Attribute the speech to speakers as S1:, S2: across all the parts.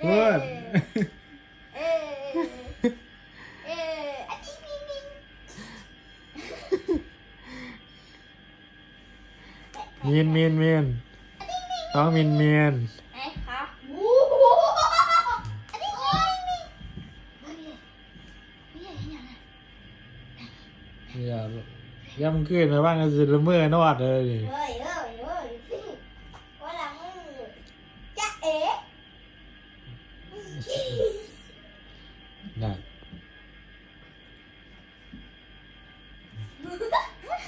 S1: เพื่อน
S2: เออเอออะจิ๊งจิ๊งจิ๊ง
S1: มีนมีนมีนต้อง มีน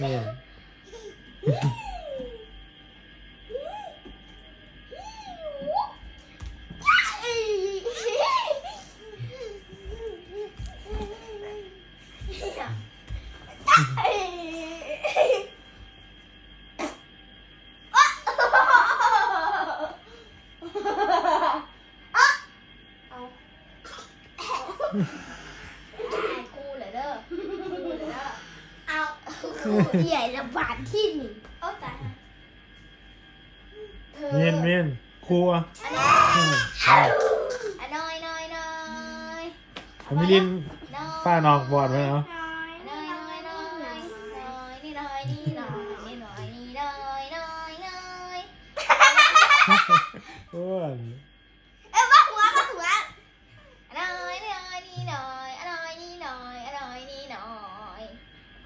S1: มีน
S2: ไกู
S1: เลย
S2: เด้อกูเลยเด้อเอาใหญ่ระบาดที่หนึ่งเอาตายเธอ
S1: มีนมีนครัว
S2: อันนี้
S1: อืม
S2: อันน้อยน้อยน้อย
S1: ผมมีลิน
S2: น้อย
S1: ฝ้านอกบอดไหมเนาะ
S2: น้อยน้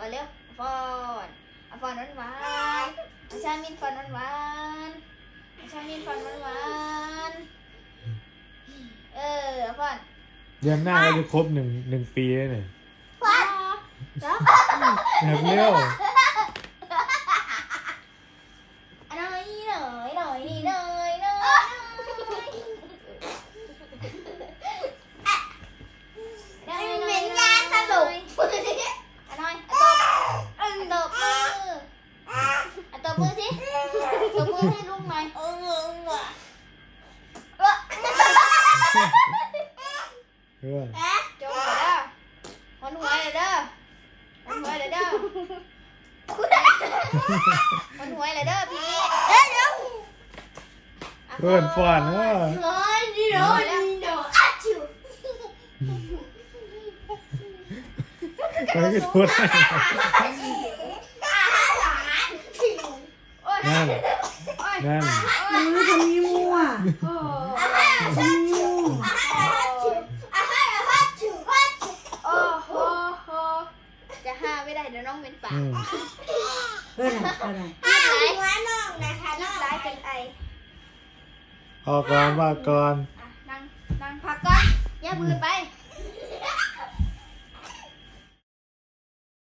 S2: ฟอนเร็วฟอนฟอนหวานหวานอาชามินฟอนหวานหวานอาชามินฟอนหวานหวานเออฟอน
S1: เดือนหน้าก็จะครบหนึ่งหนึ่งปีแล้วเนี่ย
S2: ฟอนแล้ว
S1: แบบเร็ว
S2: น้อยนี่น้อยน้อยนี่น้อยน้อยน้อยน้อยน้อยสรุปอันน้อยอั ตบอันตบมืออันตบมือสิตบมือให้ลุงหน่อยเออเพื่
S1: อน
S2: จงเลยเด้อมันหัวเลยเด้อมันหัวเลยเด้อมันหัวเด้อพี่เดี๋ยวเดี๋ยว
S1: เพื่อนฟอนเน
S2: อยนี่น้อยนี่น้อยอาชิว
S1: ไปก็ทุด นั่นนั่น
S3: มือทำนิ้วอะทำนิ้ว
S2: โอ้โหจะห้าไม่ได้เดี๋ยวน้องเป็นปาก
S1: อืม
S3: เพื่อนอะอะไร
S2: รีบไลฟ์น้องนะคะรีบไลฟ์เป็นไอ
S1: พอก่อนว่าก่อน
S2: อะนั่งนั่งพักก่อนอย่าบืนไป